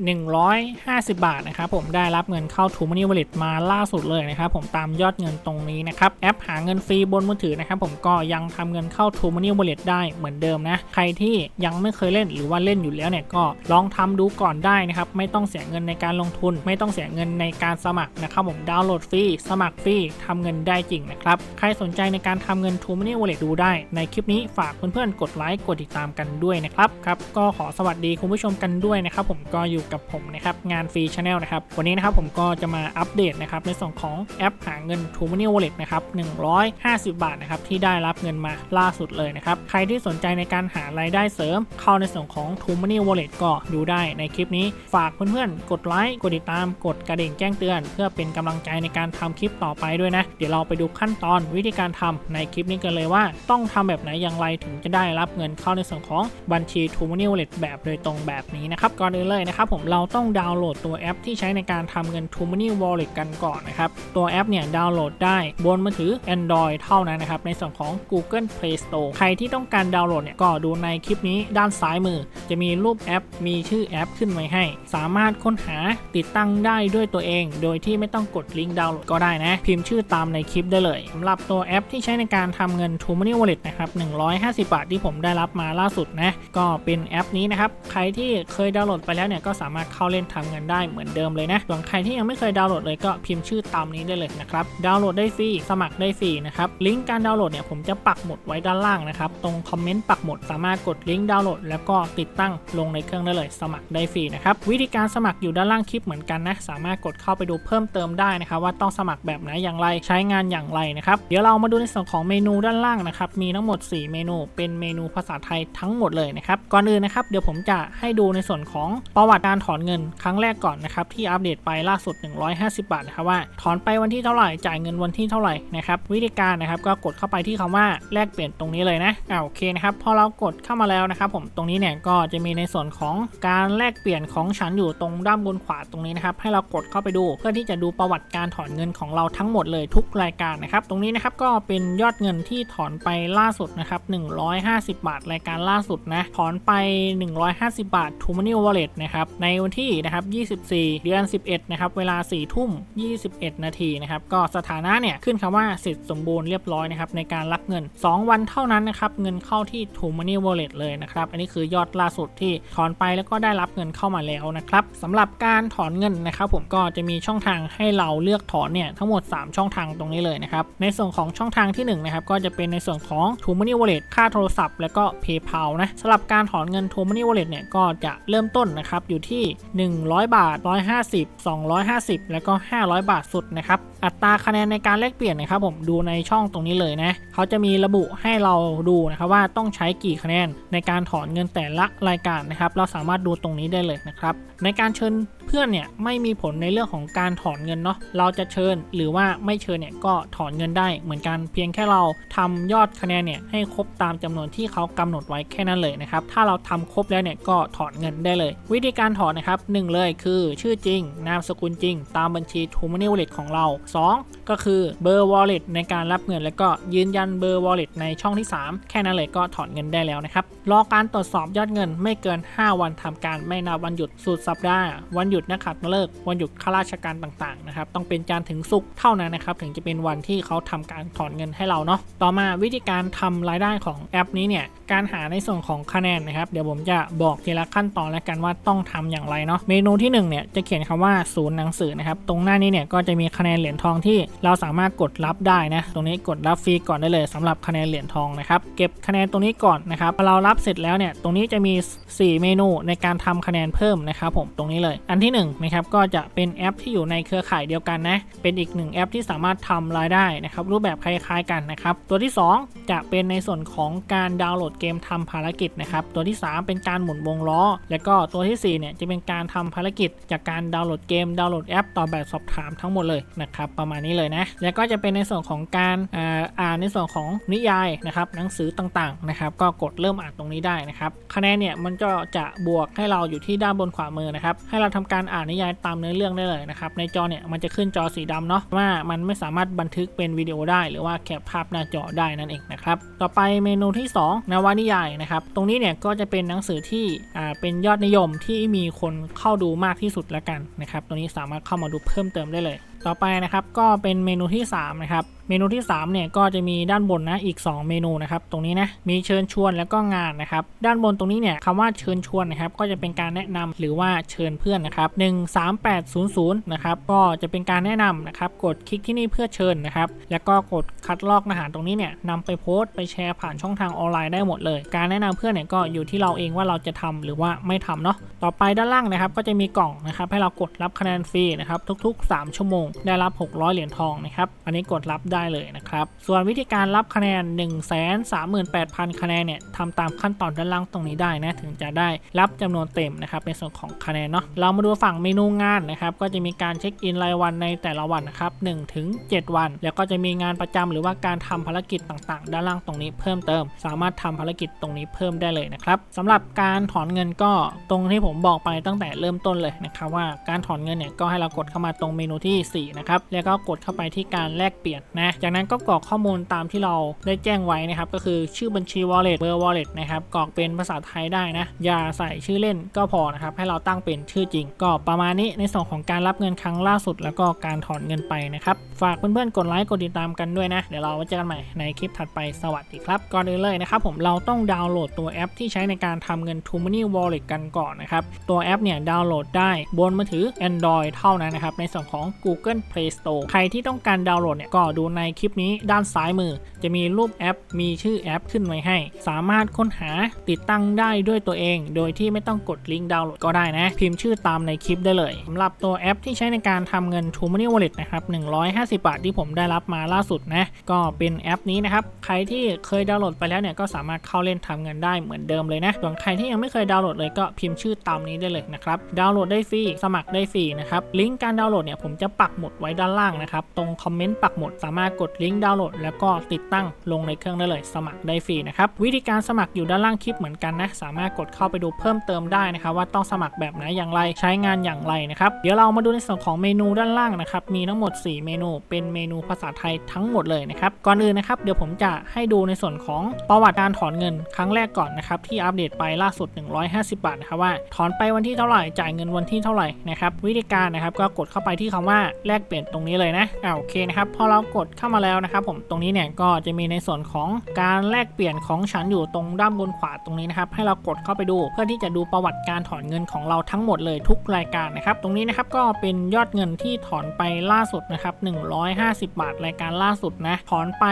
150 บาทนะครับผมได้รับเงินเข้า True Money Wallet มาล่าสุดเลยนะครับผมตามยอดเงินตรงนี้นะครับแอปหาเงินฟรีบนมือถือนะครับผมก็ยังทำเงินเข้า True Money Wallet ได้เหมือนเดิมนะใครที่ยังไม่เคยเล่นหรือว่าเล่นอยู่แล้วเนี่ยก็ลองทำดูก่อนได้นะครับไม่ต้องเสียเงินในการลงทุน ไม่ต้องเสียเงินในการสมัครนะครับผมดาวน์โหลดฟรีสมัครฟรีทำเงินได้จริงนะครับใครสนใจในการทำเงิน True Money Wallet ดูได้ ในคลิปนี้ฝากเพื่อนๆกดไลค์กดติดตามกันด้วยนะครับครับก็ขอสวัสดีคุณผู้ชมกันด้วยนะครับผมก็อยู่กับผมนะครับงานฟรีชาแนลนะครับวันนี้นะครับผมก็จะมาอัปเดตนะครับในส่วนของแอปหาเงิน True Money Wallet นะครับ150 บาทนะครับที่ได้รับเงินมาล่าสุดเลยนะครับใครที่สนใจในการหารายได้เสริม เข้าในส่วนของ True Money Wallet ก็ดูได้ในคลิปนี้ฝากเพื่อนๆกดไลค์กดติดตามกดกระดิ่งแจ้งเตือน เพื่อเป็นกำลังใจในการทำคลิปต่อไปด้วยนะเดี๋ยวเราไปดูขั้นตอนวิธีการทำในคลิปนี้กันเลยว่า ต้องทำแบบไหนอย่างไรถึงจะได้รับเงินเข้าในส่วนของบัญชี True Money Wallet แบบโดยตรงแบบนี้นะครับก่อนอื่นเลยนะครับผมเราต้องดาวน์โหลดตัวแอปที่ใช้ในการทำเงิน True Money Wallet กันก่อนนะครับ ตัวแอปเนี่ยดาวน์โหลดได้บนมือถือ Android เท่านั้นนะครับ ในส่วนของ Google Play Store ใครที่ต้องการดาวน์โหลดเนี่ยก็ดูในคลิปนี้ด้านซ้ายมือ จะมีรูปแอป มีชื่อแอปขึ้นไว้ให้ สามารถค้นหาติดตั้งได้ด้วยตัวเอง โดยที่ไม่ต้องกดลิงก์ดาวน์โหลดก็ได้นะ พิมพ์ชื่อตามในคลิปได้เลยสำหรับตัวแอปที่ใช้ในการทำเงิน True Money Wallet นะครับ150 บาทที่ผมได้รับมาล่าสุดนะก็เป็นแอปนี้นะครับใครที่เคยดาวน์โหลดไปแล้วเนี่ยก็สามารถเข้าเล่นทำเงินได้เหมือนเดิมเลยนะส่วนใครที่ยังไม่เคยดาวน์โหลดเลยก็พิมพ์ชื่อตามนี้ได้เลยนะครับ ดาวน์โหลดได้ฟรี สมัครได้ฟรีนะครับ ลิงก์การดาวน์โหลดเนี่ยผมจะปักหมุดไว้ด้านล่างนะครับ ตรงคอมเมนต์ปักหมุดสามารถกดลิงก์ดาวน์โหลดแล้วก็ติดตั้งลงในเครื่องได้เลย สมัครได้ฟรีนะครับ วิธีการสมัครอยู่ด้านล่างคลิปเหมือนกันนะ สามารถกดเข้าไปดูเพิ่มเติมได้นะครับ ว่าต้องสมัครแบบไหนอย่างไร ใช้งานอย่างไรนะครับ เดี๋ยวเรามาดูในส่วนของเมนูด้านล่างนะครับ มีทั้งหมด 4 เมนู เป็นเมนูภาษาไทยทั้งหมดเลยนะครับ ก่อนอื่นนะครับ เดี๋ยวผมจะให้ดูในส่วนของประวัติการถอนเงินครั้งแรกก่อนนะครับที่อัปเดตไปล่าสุด 150 บาทนะครับว่าถอนไปวันที่เท่าไหร่จ่ายเงินวันที่เท่าไหร่นะครับวิธีการนะครับก็กดเข้าไปที่คำว่าแลกเปลี่ยนตรงนี้เลยนะอ่าโอเคนะครับพอเรากดเข้ามาแล้วนะครับผมตรงนี้เนี่ยก็จะมีในส่วนของการแลกเปลี่ยนของฉันอยู่ตรงด้านบนขวาตรงนี้นะครับให้เรากดเข้าไปดู เพื่อที่จะดูประวัติการถอนเงินของเราทั้งหมดเลยทุกรายการนะครับตรงนี้นะครับก็เป็นยอดเงินที่ถอนไปล่าสุดนะครับ150 บาทรายการล่าสุดนะถอนไป 150 บาท True Money Wallet นะครับในวันที่นะครับ 24 เดือน 11 นะครับ เวลา 4 ทุ่ม 21 นาทีนะครับ ก็สถานะเนี่ยขึ้นคำว่าเสร็จสมบูรณ์เรียบร้อยนะครับในการรับเงิน 2 วันเท่านั้นนะครับ เงินเข้าที่ True Money Wallet เลยนะครับ อันนี้คือยอดล่าสุดที่ถอนไปแล้วก็ได้รับเงินเข้ามาแล้วนะครับสำหรับการถอนเงินนะครับ ผมก็จะมีช่องทางให้เราเลือกถอนเนี่ยทั้งหมด 3 ช่องทางตรงนี้เลยนะครับ ในส่วนของช่องทางที่1นะครับก็จะเป็นในส่วนของ True Money Wallet ค่าโทรศัพท์ แล้วก็ PayPal นะสำหรับการถอนเงิน True Money Wallet เนี่ยก็จะเริ่มต้นนะครับอยู่ที่ที่ 100 บาท 150 250 แล้วก็ 500 บาทสุดนะครับ อัตราคะแนนในการแลกเปลี่ยนนะครับผมดูในช่องตรงนี้เลยนะเขาจะมีระบุให้เราดูนะครับว่าต้องใช้กี่คะแนนในการถอนเงินแต่ละรายการนะครับ เราสามารถดูตรงนี้ได้เลยนะครับในการเชิญ เพื่อนเนี่ยไม่มีผลในเรื่องของการถอนเงินเนาะเราจะเชิญหรือว่าไม่เชิญเนี่ยก็ถอนเงินได้เหมือนกันเพียงแค่เราทำยอดคะแนนเนี่ยให้ครบตามจำนวนที่เขากำหนดไว้แค่นั้นเลยนะครับถ้าเราทำครบแล้วเนี่ยก็ถอนเงินได้เลย วิธีการถอนนะครับหนึ่งเลยคือชื่อจริง นามสกุลจริง ตามบัญชี True Money Wallet ของเรา 2 ก็คือเบอร์ wallet ในการรับเงิน แล้วก็ยืนยันเบอร์ wallet ในช่องที่ 3 แค่นั้นเลยก็ถอนเงินได้แล้วนะครับรอการตรวจสอบยอดเงินไม่เกิน 5 วันทำการไม่นับวันหยุดสุดสัปดาห์วันหยุดนักขัตฤกษ์วันหยุดข้าราชการต่างๆนะครับต้องเป็นจานทร์ถึงศุกร์เท่านั้นนะครับถึงจะเป็นวันที่เขาทำการถอนเงินให้เราเนาะต่อมาวิธีการทำรายได้ของแอปนี้เนี่ยการหาในส่วนของคะแนนนะครับ เดี๋ยวผมจะบอกทีละขั้นตอนแล้วกันว่าต้องทำอย่างไรเนาะเมนูที่1เนี่ยจะเขียนคำว่าศูนย์หนังสือนะครับตรงหน้านี้เนี่ยก็จะมีคะแนนเหรียญทองที่เราสามารถกดรับได้นะตรงนี้กดรับฟรีก่อนได้เลยสำหรับคะแนนเหรียญทองนะครับเก็บคะแนนตรงนี้ก่อนนะครับพอเรารับเสร็จแล้วเนี่ยตรงนี้จะมี 4 เมนูในการทำคะแนนเพิ่มนะครับผมตรงนี้เลยอันที่ 1 นะครับ ก็จะเป็นแอปที่อยู่ในเครือข่ายเดียวกันนะ เป็นอีกหนึ่งแอปที่สามารถทำรายได้นะครับ รูปแบบคล้ายๆกันนะครับ ตัวที่ 2 จะเป็นในส่วนของการดาวน์โหลดเกมทำภารกิจนะครับ ตัวที่ 3 เป็นการหมุนวงล้อ แล้วก็ตัวทีสี่4เนี่ยจะเป็นการทำภารกิจ จากการดาวน์โหลดเกม ดาวน์โหลดแอปต่อแบบสอบถามทั้งหมดเลยนะครับ ประมาณนี้เลยนะ แล้วก็จะเป็นในส่วนของการอ่าอ่านในส่วนของนิยายนะครับ หนังสือต่างๆนะครับ ก็กดเริ่มอ่านตรงนี้ได้นะครับ คะแนนเนี่ยมันก็จะบวกให้เราอยู่ที่ด้านบนขวามือนะครับ ให้เราทำการอ่านนิยายตามเนื้อเรื่องได้เลยนะครับในจอเนี่ยมันจะขึ้นจอสีดำเนาะว่ามันไม่สามารถบันทึกเป็นวิดีโอได้หรือว่าแคปภาพหน้าจอได้นั่นเองนะครับต่อไปเมนูที่ 2 นวนิยายนะครับตรงนี้เนี่ยก็จะเป็นหนังสือที่อ่าเป็นยอดนิยมที่มีคนเข้าดูมากที่สุดแล้วกันนะครับตรงนี้สามารถเข้ามาดูเพิ่มเติมได้เลย ต่อไปนะครับก็เป็นเมนูที่3นะครับเมนูที่3เนี่ยก็จะมีด้านบนนะอีก 2 เมนูนะครับตรงนี้นะมีเชิญชวนแล้วก็งานนะครับด้านบนตรงนี้เนี่ยคำว่าเชิญชวนนะครับก็จะเป็นการแนะนำหรือว่าเชิญเพื่อนนะครับ13800นะครับก็จะเป็นการแนะนำนะครับกดคลิกที่นี่เพื่อเชิญนะครับแล้วก็กด คัดลอกรหัสตรงนี้เนี่ยนำไปโพสต์ไปแชร์ผ่านช่องทางออนไลน์ได้หมดเลย การแนะนำเพื่อนเนี่ยก็อยู่ที่เราเองว่าเราจะทำหรือว่าไม่ทำเนาะต่อไปด้านล่างนะครับก็จะมีกล่องนะครับให้เรากดรับคะแนนฟรีนะครับทุก ๆ 3 ชั่วโมง ได้รับ 600 เหรียญทองนะครับอันนี้กดรับได้เลยนะครับส่วนวิธีการรับคะแนน 1 3 8 0 0 0 คะแนนเนี่ยทำตามขั้นตอนด้านล่างตรงนี้ได้นะถึงจะได้รับจำนวนเต็มนะครับในส่วนของคะแนนเนาะเรามาดูฝั่งเมนูงานนะครับก็จะมีการเช็คอินรายวันในแต่ละวันนะครับ1ถึง7วัน แล้วก็จะมีงานประจำหรือว่าการทำภารกิจต่างๆ ด้านล่างตรงนี้เพิ่มเติม สามารถทำภารกิจตรงนี้เพิ่มได้เลยนะครับสำหรับการถอนเงินก็ตรงที่ผมบอกไปตั้งแต่เริ่มต้นเลยนะครับว่าการถอนเงินเนี่ยก็ให้เรากดเข้ามาตรงเมนูที่ 4 นะครับ แล้วก็กดเข้าไปที่การแลกเปลี่ยนนะ จากนั้นก็กรอกข้อมูลตามที่เราได้แจ้งไว้นะครับ ก็คือชื่อบัญชี wallet เบอร์ wallet นะครับกรอกเป็นภาษาไทยได้นะ อย่าใส่ชื่อเล่นก็พอนะครับ ให้เราตั้งเป็นชื่อจริง ก็ประมาณนี้ในส่วนของการรับเงินครั้งล่าสุด แล้วก็การถอนเงินไปนะครับ ฝากเพื่อนๆกดไลค์กดติดตามกันด้วยนะเดี๋ยวเราไว้เจอกันใหม่ในคลิปถัดไปสวัสดีครับ ก่อนอื่นเลยนะครับผมเราต้องดาวน์โหลดตัวแอปที่ใช้ในการทำเงิน t o Money Wallet กันก่อนนะครับ ตัวแอปเนี่ยดาวน์โหลดได้บนมือถือ Android เท่านั้นนะครับ ในส่วนของ Google Play Store ใครที่ต้องการดาวน์โหลดเนี่ยก็ดูในคลิปนี้ด้านซ้ายมือ จะมีรูปแอป มีชื่อแอปขึ้นไว้ให้ สามารถค้นหาติดตั้งได้ด้วยตัวเอง โดยที่ไม่ต้องกดลิงก์ดาวน์โหลดก็ได้นะ พิมพ์ชื่อตามในคลิปได้เลยสำหรับตัวแอปที่ใช้ในการทำเงิน t o Money Wallet นะครับ150 บาทที่ผมได้รับมาล่าสุดนะก็เป็นแอปนี้นะครับ ใครที่เคยดาวน์โหลดไปแล้วเนี่ยก็สามารถเข้าเล่นทำเงินได้เหมือนเดิมเลยนะ ส่วนใครที่ยังไม่เคยดาวน์โหลดเลยก็พิมพ์ชื่อตามนี้ได้เลยนะครับ ดาวน์โหลดได้ฟรี สมัครได้ฟรีนะครับ ลิงก์การดาวน์โหลดเนี่ยผมจะปักหมุดไว้ด้านล่างนะครับ ตรงคอมเมนต์ปักหมุดสามารถกดลิงก์ดาวน์โหลดแล้วก็ติดตั้งลงในเครื่องได้เลย สมัครได้ฟรีนะครับ วิธีการสมัครอยู่ด้านล่างคลิปเหมือนกันนะ สามารถกดเข้าไปดูเพิ่มเติมได้นะครับ ว่าต้องสมัครแบบไหนอย่างไรใช้งานอย่างไรนะครับ เดี๋ยวเรามาดูในส่วนของเมนูด้านล่างนะครับ มีทั้งหมด 4 เมนู เป็นเมนูภาษาไทยทั้งหมดเลยนะครับก่อนอื่นนะครับเดี๋ยวผมจะให้ดูในส่วนของประวัติการถอนเงินครั้งแรกก่อนนะครับที่อัปเดตไปล่าสุด 150 บาทนะครับว่าถอนไปวันที่เท่าไหร่จ่ายเงินวันที่เท่าไหร่นะครับวิธีการนะครับก็กดเข้าไปที่คำว่าแลกเปลี่ยนตรงนี้เลยนะอ่าโอเคนะครับพอเรากดเข้ามาแล้วนะครับผมตรงนี้เนี่ยก็จะมีในส่วนของการแลกเปลี่ยนของฉันอยู่ตรงด้านบนขวาตรงนี้นะครับให้เรากดเข้าไปดู เพื่อที่จะดูประวัติการถอนเงินของเราทั้งหมดเลยทุกรายการนะครับตรงนี้นะครับก็เป็นยอดเงินที่ถอนไปล่าสุดนะครับ150 บาทรายการล่าสุดนะถอนไป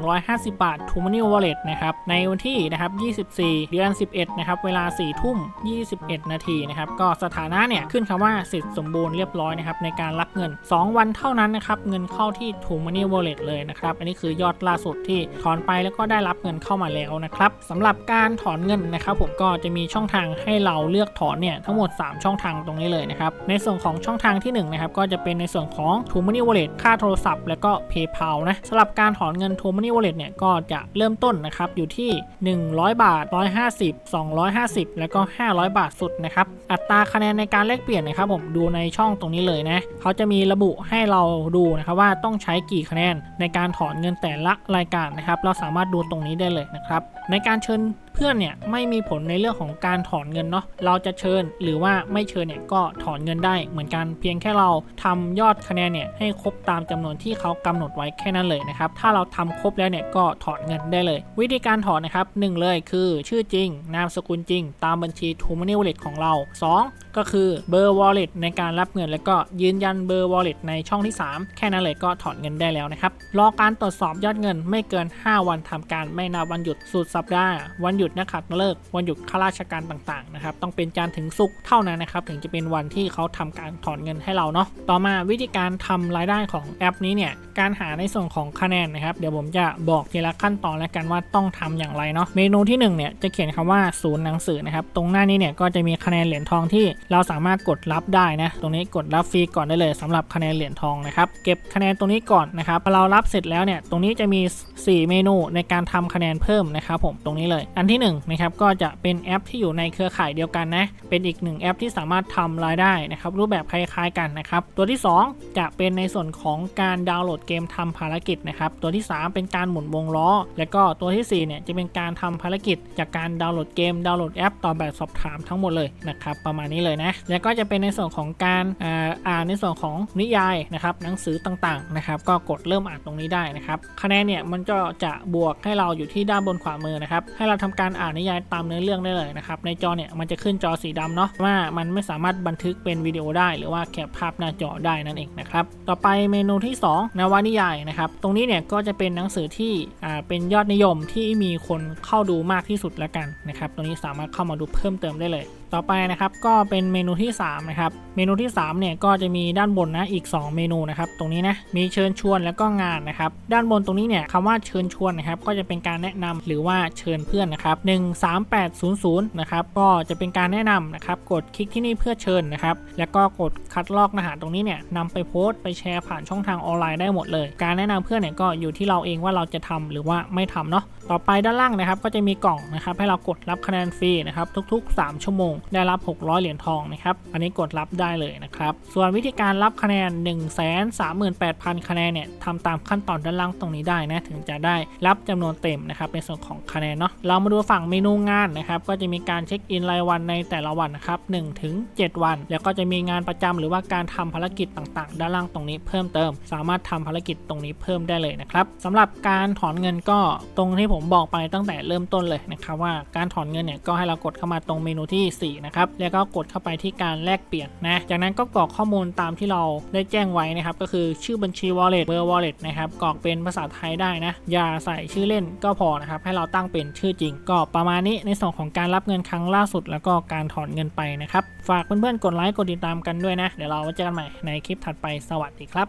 150 บาท t o Money Wallet นะครับในวันที่นะครับ 24 เดือน 11 นะครับ เวลา 4 ทุ่ม 21 นาทีนะครับ ก็สถานะเนี่ย ขึ้นคำว่าเสร็จสมบูรณ์เรียบร้อยนะครับ ในการรับเงิน 2 วันเท่านั้นนะครับ เงินเข้าที่ t o Money Wallet เลยนะครับ อันนี้คือยอดล่าสุดที่ถอนไปแล้วก็ได้รับเงินเข้ามาแล้วนะครับสำหรับการถอนเงินนะครับผมก็จะมีช่องทางให้เราเลือกถอนเนี่ยทั้งหมด 3 ช่องทางตรงนี้เลยนะครับในส่วนของช่องทางที่1นะครับก็จะเป็นในส่วนของ t o Money Wallet ค่าโทรศัพท์แล้วก็ PayPal นะสำหรับการถอนเงิน t o Money Wallet เนี่ยก็จะเริ่มต้นนะครับอยู่ที่ 100 บาท 150 250 แล้วก็ 500 บาทสุดนะครับอัตราคะแนนในการแลกเปลี่ยนนะครับผมดูในช่องตรงนี้เลยนะเขาจะมีระบุให้เราดูนะครับว่าต้องใช้กี่คะแนนในการถอนเงินแต่ละรายการนะครับเราสามารถดูตรงนี้ได้เลยนะครับในการเชิญ เพื่อนเนี่ยไม่มีผลในเรื่องของการถอนเงินเนาะเราจะเชิญหรือว่าไม่เชิญเนี่ยก็ถอนเงินได้เหมือนกันเพียงแค่เราทำยอดคะแนนเนี่ยให้ครบตามจำนวนที่เขากำหนดไว้แค่นั้นเลยนะครับถ้าเราทำครบแล้วเนี่ยก็ถอนเงินได้เลย วิธีการถอนนะครับหนึ่งเลยคือชื่อจริง นามสกุลจริง ตามบัญชี t o Money Wallet ของเรา 2 ก็คือเบอร์ wallet ในการรับเงิน แล้วก็ยืนยันเบอร์ wallet ในช่องที่ 3 แค่นั้นเลยก็ถอนเงินได้แล้วนะครับรอการตรวจสอบยอดเงินไม่เกิน 5 วันทำการไม่นับวันหยุดสุดสัปดาห์วันหยุดุดนักขัตฤกษ์วันหยุดข้าราชการต่างๆนะครับต้องเป็นจันถึงศุกเท่านั้นนะครับถึงจะเป็นวันที่เขาทำการถอนเงินให้เราเนาะต่อมาวิธีการทำรายได้ของแอปนี้เนี่ยการหาในส่วนของคะแนนนะครับเดี๋ยวผมจะบอกทีละขั้นตอนแล้วกันว่าต้องทำอย่างไรเนาะเมนูที่1เนี่ยจะเขียนคำว่าศูนย์หนังสือนะครับตรงหน้านี้เนี่ยก็จะมีคะแนนเหรียญทองที่เราสามารถกดรับได้นะตรงนี้กดรับฟรีก่อนได้เลยสำหรับคะแนนเหรียญทองนะครับเก็บคะแนนตรงนี้ก่อนนะครับพอเรารับเสร็จแล้วเนี่ยตรงนี้จะมี 4 เมนูในการทำคะแนนเพิ่มนะครับผมตรงนี้เลยอันที่ที่1นงนะครับก็จะเป็นแอปที่อยู่ในเครือข่ายเดียวกันนะเป็นอีกหนึ่งแอปที่สามารถทำรายได้นะครับรูปแบบคล้ายๆกันนะครับตัวที่ 2 จะเป็นในส่วนของการดาวน์โหลดเกมทำภารกิจนะครับตัวที่ 3 เป็นการหมุนวงล้อ แล้วก็ตัวทีสี่4เนี่ยจะเป็นการทำภารกิจ จากการดาวน์โหลดเกมดาวน์โหลดแอปตอบแบบสอบถามทั้งหมดเลยนะครับประมาณนี้เลยนะแล้วก็จะเป็นในส่วนของการอ่าอ่านในส่วนของนิยายนะครับหนังสือต่างๆนะครับก็กดเริ่มอ่านตรงนี้ได้นะครับคะแนนเนี่ยมันก็จะบวกให้เราอยู่ที่ด้านบนขวามือนะครับให้เราทำการการอ่านนิยายตามเนื้อเรื่องได้เลยนะครับ ในจอเนี่ยมันจะขึ้นจอสีดำเนาะว่ามันไม่สามารถบันทึกเป็นวิดีโอได้ หรือว่าแคปภาพหน้าจอได้นั่นเองนะครับต่อไปเมนูที่ 2 นวนิยายนะครับตรงนี้เนี่ยก็จะเป็นหนังสือที่อ่าเป็นยอดนิยมที่มีคนเข้าดูมากที่สุดแล้วกันนะครับตรงนี้สามารถเข้ามาดูเพิ่มเติมได้เลย ต่อไปนะครับก็เป็นเมนูที่3นะครับเมนูที่3เนี่ยก็จะมีด้านบนนะอีก 2 เมนูนะครับตรงนี้นะมีเชิญชวนแล้วก็งานนะครับด้านบนตรงนี้เนี่ยคำว่าเชิญชวนนะครับก็จะเป็นการแนะนำหรือว่าเชิญเพื่อนนะครับ13800นะครับก็จะเป็นการแนะนำนะครับกดคลิกที่นี่เพื่อเชิญนะครับแล้วก็กดคัดลอกเนื้อหาตรงนี้เนี่ยนำไปโพสต์ไปแชร์ผ่านช่องทางออนไลน์ได้หมดเลย การแนะนำเพื่อนเนี่ยก็อยู่ที่เราเองว่าเราจะทำหรือว่าไม่ทำเนาะต่อไปด้านล่างนะครับก็จะมีกล่องนะครับให้เรากดรับคะแนนฟรีนะครับทุกๆ 3 ชั่วโมง ได้รับ 600 เหรียญทองนะครับอันนี้กดรับได้เลยนะครับส่วนวิธีการรับคะแนน 1 3 8 0 0 0 คะแนนเนี่ยทำตามขั้นตอนด้านล่างตรงนี้ได้นะถึงจะได้รับจำนวนเต็มนะครับในส่วนของคะแนนเนาะเรามาดูฝั่งเมนูงานนะครับก็จะมีการเช็คอินรายวันในแต่ละวันนะครับ1ถึง7วัน แล้วก็จะมีงานประจำหรือว่าการทำภารกิจต่างๆ ด้านล่างตรงนี้เพิ่มเติม สามารถทำภารกิจตรงนี้เพิ่มได้เลยนะครับสำหรับการถอนเงินก็ตรงที่ผมบอกไปตั้งแต่เริ่มต้นเลยนะครับว่าการถอนเงินเนี่ยก็ให้เรากดเข้ามาตรงเมนูที่ 4 นะครับ แล้วก็กดเข้าไปที่การแลกเปลี่ยนนะ จากนั้นก็กรอกข้อมูลตามที่เราได้แจ้งไว้นะครับ ก็คือชื่อบัญชี wallet เบอร์ wallet นะครับ กรอกเป็นภาษาไทยได้นะ อย่าใส่ชื่อเล่นก็พอนะครับ ให้เราตั้งเป็นชื่อจริง ก็ประมาณนี้ในส่วนของการรับเงินครั้งล่าสุด แล้วก็การถอนเงินไปนะครับ ฝากเพื่อนๆกดไลค์กดติดตามกันด้วยนะ เดี๋ยวเราไว้เจอกันใหม่ในคลิปถัดไป สวัสดีครับ